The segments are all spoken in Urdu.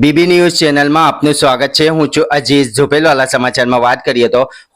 બીબી ન્યૂઝ ચેનલમાં આપનું સ્વાગત છે. હું છું અજીઝ ઝુપેલવાલા સમાચારમાં વાત કરીએ તો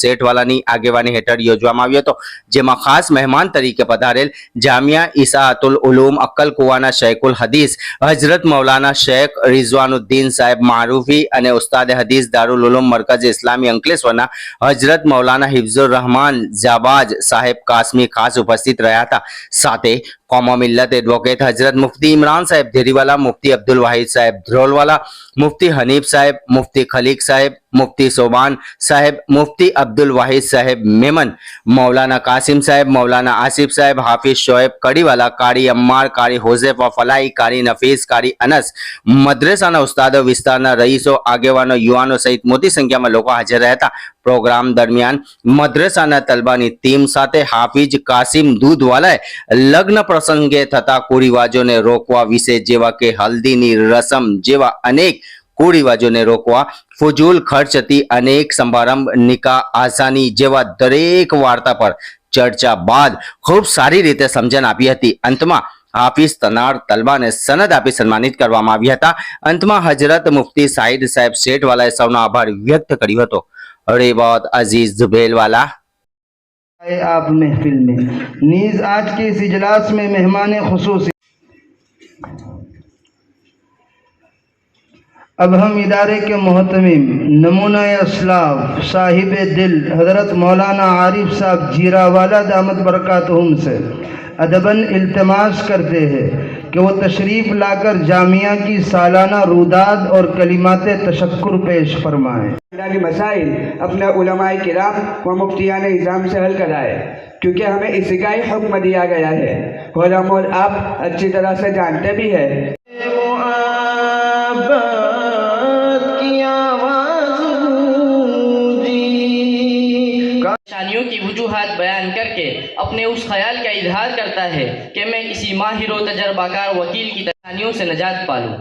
શેઠવાલાની આગેવાની હેઠળ યોજવામાં આવ્યો હતો, જેમાં ખાસ મહેમાન તરીકે પધારેલ જામિયા ઈસાઅતુલ ઉલૂમ, અક્કલ કુવાના શેખુલ હદીસ હજરત મૌલાના શેખ રિઝવાનુદ્દીન સાહેબ મારૂફી અને ઉસ્તાદ હદીસ દારૂલ ઉલૂમ મરકઝ ઇસ્લામી અંકલેશ્વરના હજરત મૌલાના હિફઝુર રહમાન જાબાજ સાહેબ કાસમી ખાસ ઉપસ્થિત રહ્યા હતા. સાથે કોમો મિલ્લત એડવોકેટ હજરત મુફતી ઇમરાન સાહેબ ધેરીવાલા મુફતી અબ્દુલ વાહિદ સાહેબ ધ્રોલવાલા મુફતી હનીફ સાહેબ મુફતી ખલીક સાહેબ મુફતી સોબાન સાહેબ મુફતી અબ્દુલ વાહિદ સાહેબ મેમન મૌલાના કાસિમ સાહેબ મૌલાના આસિફ સાહેબ હાફિઝ શોએબ કડીવાલા કારી અમ્માર કારી હોઝેફા ફલાઈ કારી નફીસ કારી અનસ મદ્રેસાના ઉસ્તાદો વિસ્તારના રઈસો આગેવાનો યુવાનો સહિત મોટી સંખ્યામાં લોકો હાજર રહ્યા હતા પ્રોગ્રામ દરમિયાન મદ્રેસાના તલબાની ટીમ સાથે હાફિજ કાસિમ દૂધવાલાએ લગ્ન પ્રસંગે થતા કુરિવાજોને રોકવા વિશે જેવા કે હલ્દીની રસમ જેવા અનેક કુરિવાજોને રોકવા ફુજૂલ ખર્ચથી અનેક સમારંભ નિકા આસાની જેવા દરેક વાર્તા પર ચર્ચા બાદ ખૂબ સારી રીતે સમજણ આપી હતી. અંતમાં હાફિઝ તનાર તલબાને સનદ આપી સન્માનિત કરવામાં આવ્યા હતા. અંતમાં હજરત મુફતી સાહિદ સાહેબ શેઠવાલાએ સૌનો આભાર વ્યક્ત કર્યો હતો. બાત અઝીઝ ઝુબેલવાલા آئے آپ محفل میں۔ نیز آج کے اس اجلاس میں مہمان خصوصی اب ہم ادارے کے محتمیم نمونہ اسلاف، صاحب دل، حضرت مولانا عارف صاحب جیرا والا دامت برکاتہم سے۔ عدباً التماس کرتے ہیں۔ کہ وہ تشریف لا کر جامعہ کی سالانہ روداد اور کلمات تشکر پیش فرمائیں مسائل اپنے علماء کرام و مفتیان نظام سے حل کرائے، کیونکہ ہمیں اسی کا ہی حکم دیا گیا ہے۔ علماء اور آپ اچھی طرح سے جانتے بھی ہیں۔ کمیوں کی وجوہات بیان کر کے اپنے اس خیال کا اظہار کرتا ہے کہ میں کسی ماہر و تجربہ کار وکیل کی تنہائیوں سے نجات پالوں۔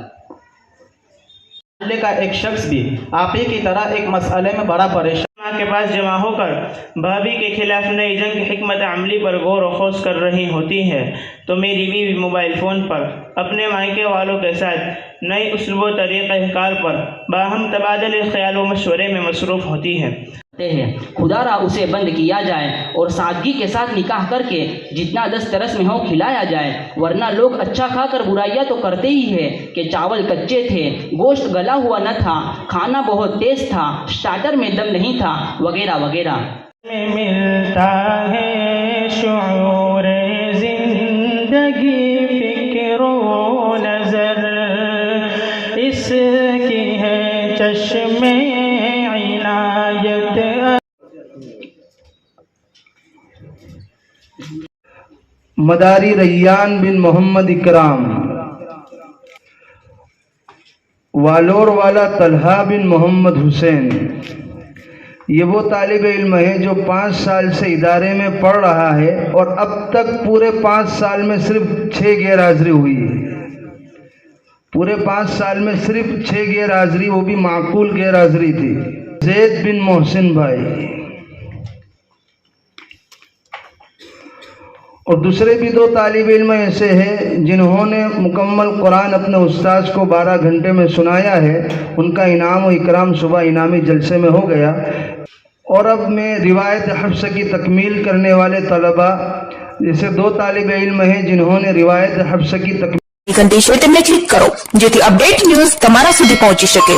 کا ایک شخص بھی آپ ہی کی طرح ایک مسئلے میں بڑا پریشان کے پاس جمع ہو کر بھابھی کے خلاف نئی جنگ حکمت عملی پر غور و خوص کر رہی ہوتی ہے تو میری بیوی موبائل فون پر اپنے مائکے والوں کے ساتھ نئے اسلوب و طریقہ کار پر باہم تبادل خیال و مشورے میں مصروف ہوتی ہے۔ ہیں۔ خدا را اسے بند کیا جائے اور سادگی کے ساتھ نکاح کر کے جتنا دست رس میں ہو کھلایا جائے، ورنہ لوگ اچھا کھا کر برائیاں تو کرتے ہی ہے کہ چاول کچے تھے، گوشت گلا ہوا نہ تھا، کھانا بہت تیز تھا اسٹارٹر میں دم نہیں تھا، وغیرہ وغیرہ۔ ملتا ہے شعور زندگی فکر و مداری ریان بن محمد اکرام، والور والا طلحہ بن محمد حسین۔ یہ وہ طالب علم ہے جو پانچ سال سے ادارے میں پڑھ رہا ہے اور اب تک پورے پانچ سال میں صرف چھ غیر حاضری ہوئی ہے۔ پورے پانچ سال میں صرف چھ غیر حاضری، وہ بھی معقول غیر حاضری تھی۔ زید بن محسن بھائی۔ اور دوسرے بھی دو طالب علم ایسے ہیں جنہوں نے مکمل قرآن اپنے استاذ کو بارہ گھنٹے میں سنایا ہے، ان کا انعام و اکرام صبح انعامی جلسے میں ہو گیا۔ اور اب میں روایت حفظ کی تکمیل کرنے والے طلبہ، جیسے دو طالب علم ہیں جنہوں نے روایت حفظ کی تکمیل کلک کرو جو اپڈیٹ نیوز تمہارا سدھی پہنچی سکے۔